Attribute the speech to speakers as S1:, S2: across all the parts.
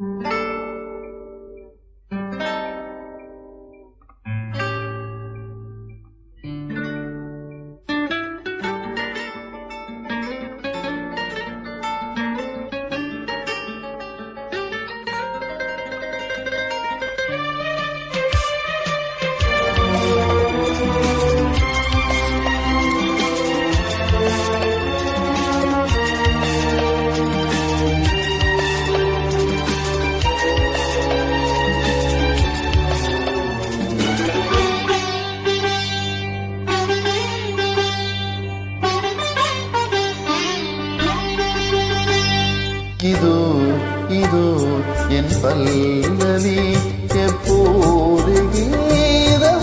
S1: thank you இதோ இதோ என் பல்லவி எப்போது கீதமாகுமோ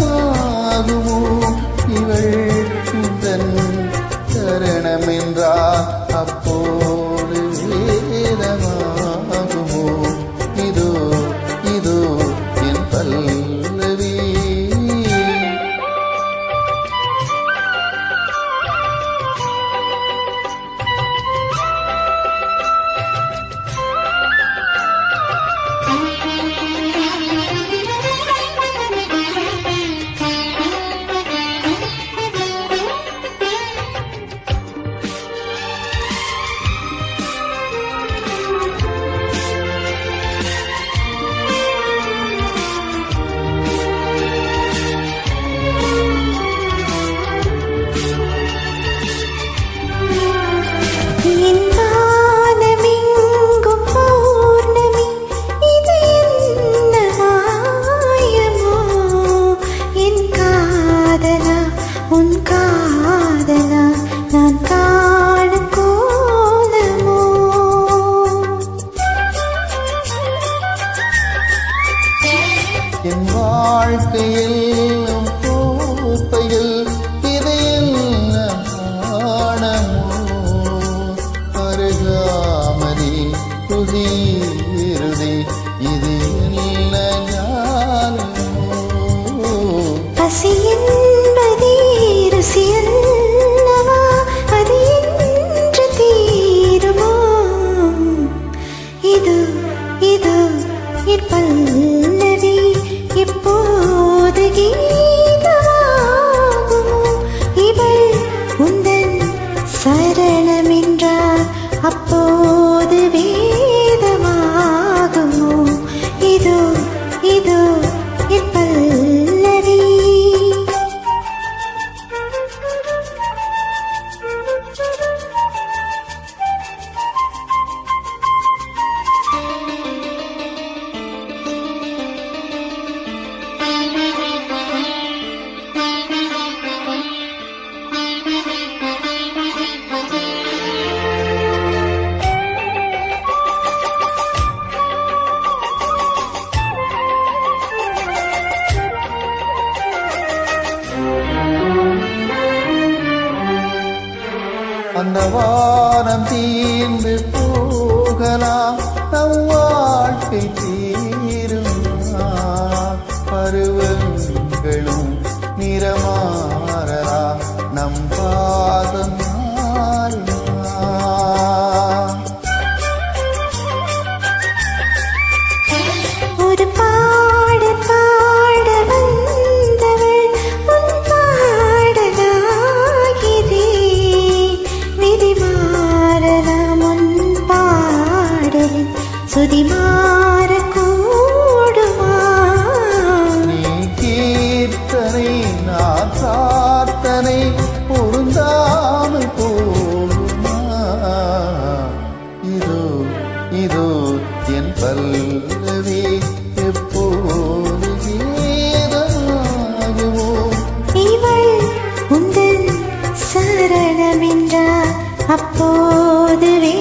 S1: இவள் தன் சரணம் என்றால் அப்போது வேதமாகுமோ இதோ இதோ என் வாழ்க்கையில் கோப்பையில் இதையென்ன ஆணமோ அருகாமதி புதிருதி இது என்ன ஞானமோ?
S2: பசி என்பதே இது
S1: அந்த வானம் தீர்ந்து போகலாம். நம்
S2: என் பல்லவி எப்போது ஏதாகுமோ இவள் உங்கள் சரணமென்றா? அப்போதுவே